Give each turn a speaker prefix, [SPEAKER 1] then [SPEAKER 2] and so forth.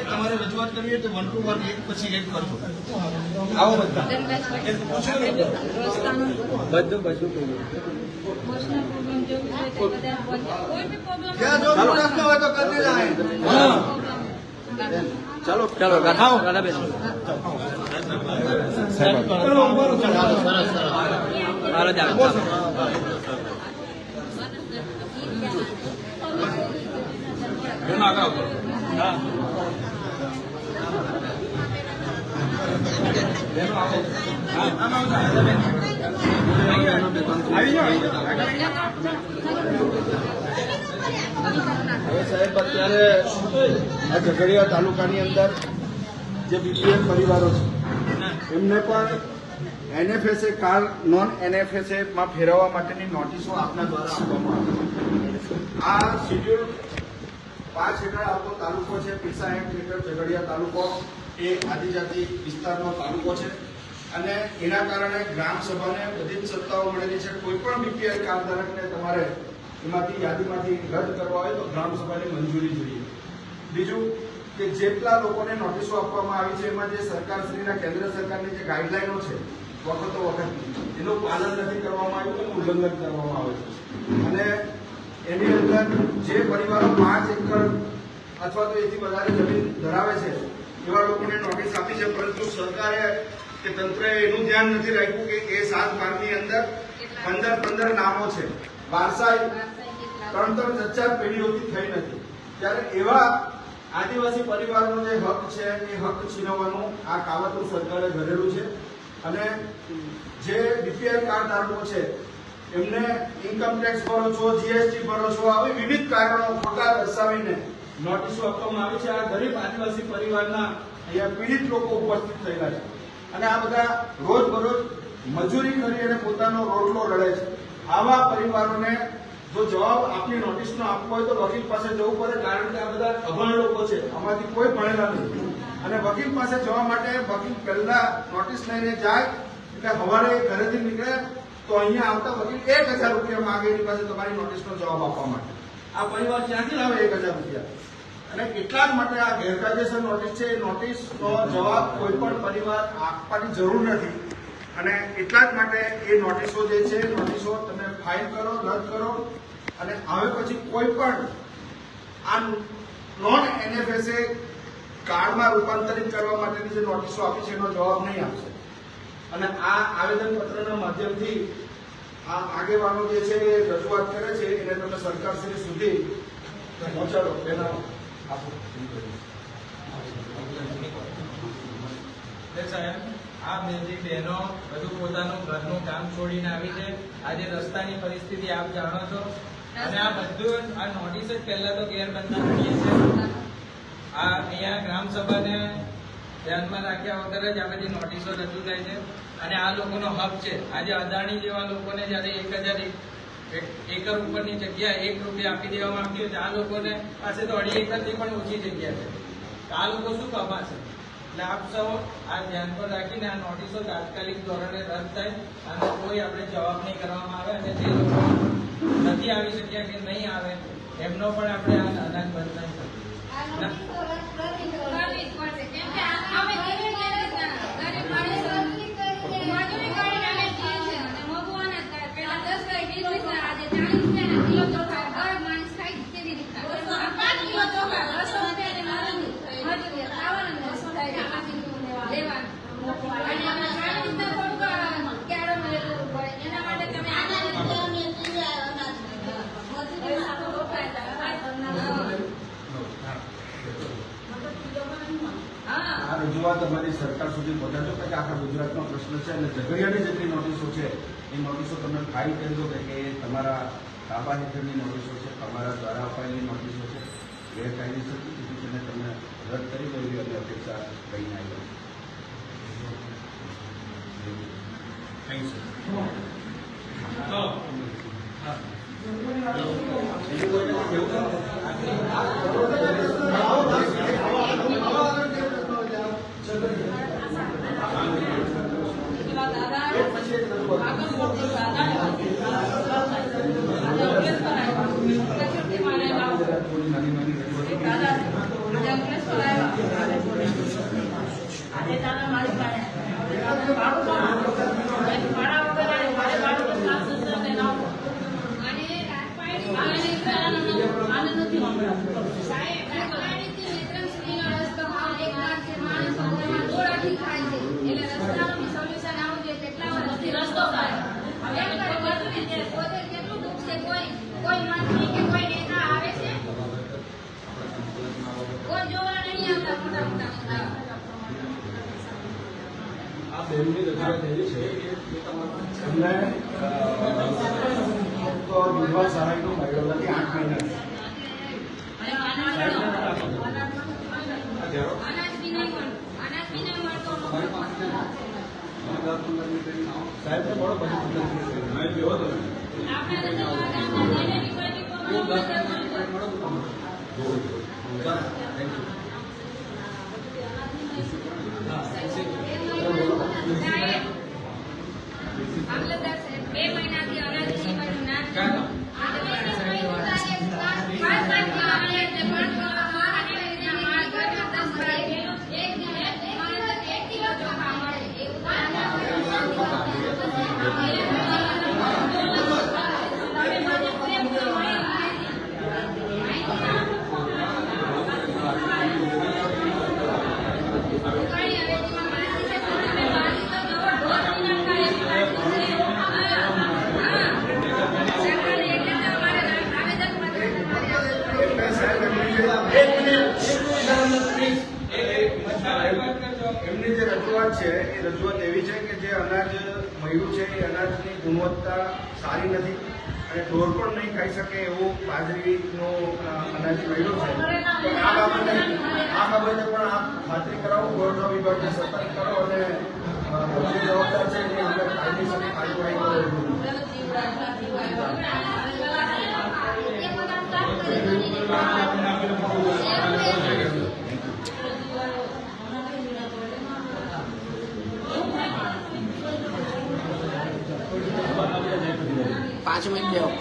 [SPEAKER 1] તમારે રજૂઆત કરવી હોય તો વન ટુ વન એક પછી એક કરજો આવો બધા
[SPEAKER 2] બધું બધું
[SPEAKER 1] ક્યાં જો પ્રશ્ન હોય તો કરી જાય
[SPEAKER 2] ચાલો ચાલો ગાઢાઓ ગાઢા બેસો
[SPEAKER 3] ચલો, ઉભા રહો, ચલો.
[SPEAKER 2] હાલો જાઓ ચાલો.
[SPEAKER 3] આવી જાઓ, આવી જાઓ.
[SPEAKER 1] અત્યારે, આ ઝઘડિયા તાલુકાની અંદર જે બીપીએલ પરિવારો છે, એમને પણ એનએફએસએ કાર નોન એનએફએસએ માં ફેરવવા માટેની નોટિસો આપના દ્વારા આપવામાં આવી આ શિડ્યુલ પાંચ હેઠળ આવતો તાલુકો છે પીસા એક્ટ હેઠળ ઝઘડિયા તાલુકો, એ આદિજાતિ વિસ્તારનો તાલુકો છે. અને એના કારણે ગ્રામ સભાને બધી સત્તાઓ મળેલી છે. કોઈ પણ બીપીએલ કાર્ડ ધારકને તમારે એમાંથી યાદીમાંથી રદ કરવા હોય તો ગ્રામ સભાની મંજૂરી જોઈએ. બીજું કે જેટલા લોકોને નોટિસો આપવામાં આવી છે, એમાં જે સરકારશ્રીના, કેન્દ્ર સરકારની જે ગાઈડલાઈનો છે, વખતો વખત એનું પાલન નથી કરવામાં આવ્યું, એનું ઉલ્લંઘન કરવામાં આવે છે. અને એની અંદર જે પરિવારો પાંચ એકર અથવા તો એથી વધારે જમીન ધરાવે છે, એવા લોકોને નોટિસ આપી છે, પરંતુ સરકારે કે તંત્રએ એનું ધ્યાન નથી રાખ્યું કે એ સાત બારની અંદર પંદર પંદર નામો છે. વારસાઈ ત્રણ ત્રણ ચાર પેઢીઓથી થઈ નથી. ત્યારે એવા આદિવાસી પરિવારનો જે હક છે, એ હક છીનવવાનું આ કાવતરું સરકારે ઘરેલું છે. અને જે બીપીએલ કાર્ડ ધારકો છે, એમને ઇન્કમ ટેક્સ ભરો છો જીએસટી ભરો છો, આવી વિવિધ કારણો ખોટા દર્શાવીને નોટિસો આપવામાં આવી છે. આ ગરીબ આદિવાસી પરિવારના અહીંયા પીડિત લોકો ઉપસ્થિત થયેલા છે. અને આ બધા રોજ બરોજ મજૂરી કરી અને પોતાનો રોટલો લડે છે. આવા પરિવારોને જો જવાબ આપની નોટિસનો આપવો હોય તો વકીલ પાસે જવું પડે, કારણ કે આ બધા અભણ લોકો છે. આમાંથી કોઈ ભણેલા નથી અને વકીલ પાસે જવા માટે વકીલ પહેલા નોટિસ લઈને જાય, એટલે સવારે ઘરેથી નીકળે, તો અહીંયા આવતા વકીલ એક હજાર રૂપિયા માંગે એની પાસે તમારી નોટિસનો જવાબ આપવા માટે. આ પરિવાર ક્યાંથી લાવે એક હજાર રૂપિયા? અને કેટલાક માટે આ ગેરકાયદેસર નોટિસ છે. એ નોટિસનો જવાબ કોઈ પણ પરિવાર આપવાની જરૂર નથી. અને એટલા જ માટે એ નોટિસો જે છે, નોટિસો તમે ફાઇલ કરો, રદ કરો. અને હવે પછી કોઈ પણ આ નોન એનએફએસએ કાર્ડમાં રૂપાંતરિત કરવા માટેની જે નોટિસો આપી છે, એનો જવાબ નહીં આપશે. અને આ આવેદન પત્રના માધ્યમથી આ આગેવાનો જે છે, એ રજૂઆત કરે છે, એને તમે સરકારશ્રી સુધી પહોંચાડો. એના આપો.
[SPEAKER 4] સાહેબ નોટિસ રજૂ થાય છે. અને આ લોકોનો હક છે. આજે અદાણી જેવા લોકોને જ્યારે એક હજાર એકર ઉપરની જગ્યા એક રૂપિયા આપી દેવામાં આવતી હોય આ લોકોને પાસે તો અઢી એકરથી પણ ઓછી જગ્યા છે. આ લોકો શું કમાશે? એટલે આપ સૌ આ ધ્યાન પર રાખીને આ નોટિસો તાત્કાલિક ધોરણે રદ થાય અને કોઈ આપણે જવાબ નહીં કરવામાં આવે અને જે લોકો નથી આવી શક્યા કે નહીં આવે, એમનો પણ આપણે આ અનાજ બંધ નહીં કરીએ
[SPEAKER 1] સુધી પહોંચાડજો કે આખા ગુજરાતનો પ્રશ્ન છે અને ઝઘડિયાની જેટલી નોટિસો છે એ નોટિસો તમે ફાઇલ કરી દો કે એ તમારા તાબા હેઠળની નોટિસો છે તમારા દ્વારા અપાયેલી નોટિસો છે. ગેરકાયદેસર તેથી તેને તમે રદ કરી દો એવી અમે અપેક્ષા લઈને આવ્યા બીજું કોઈને કેવું છે?
[SPEAKER 5] સાહેબ રાજવાડીથી વિક્રમ સુધીનો રસ્તો હાવ એક લાખ છે માણસો ઘરમાં દોડાથી ખાય છે એટલે રસ્તાનું બી સોલ્યુશન આવવું જોઈએ કેટલા વર્ષથી રસ્તો થાય હવે એક વાર બધું જ છે. પોતે કેટલું દુઃખ છે કોઈ કોઈ મંત્રી કે કોઈ નેતા આવે છે કોઈ જોવા નહીં આવતા મોટા મોટા મોટા
[SPEAKER 1] આ બેનની રજૂઆત એવી છે કે એમને વિધવા સહાયનું મળ્યું નથી આઠ મહિના
[SPEAKER 5] અનાજ બી નહીં મળતું અનાજ Nice. છે,
[SPEAKER 1] એ રજૂઆત એવી છે કે જે અનાજ મળ્યું છે, એ અનાજની ગુણવત્તા સારી નથી અને ઢોર પણ નહીં ખાઈ શકે એવું બાજરીનો અનાજ મળ્યું છે. આ બાબતે આ બાબતે પણ આપ ખાતરી કરાવો પુરવઠા વિભાગને સતર્ક કરો અને જે જવાબદાર છે એની અંદર કાયદેસરની કાર્યવાહી કરો.
[SPEAKER 2] Fátima e Bel.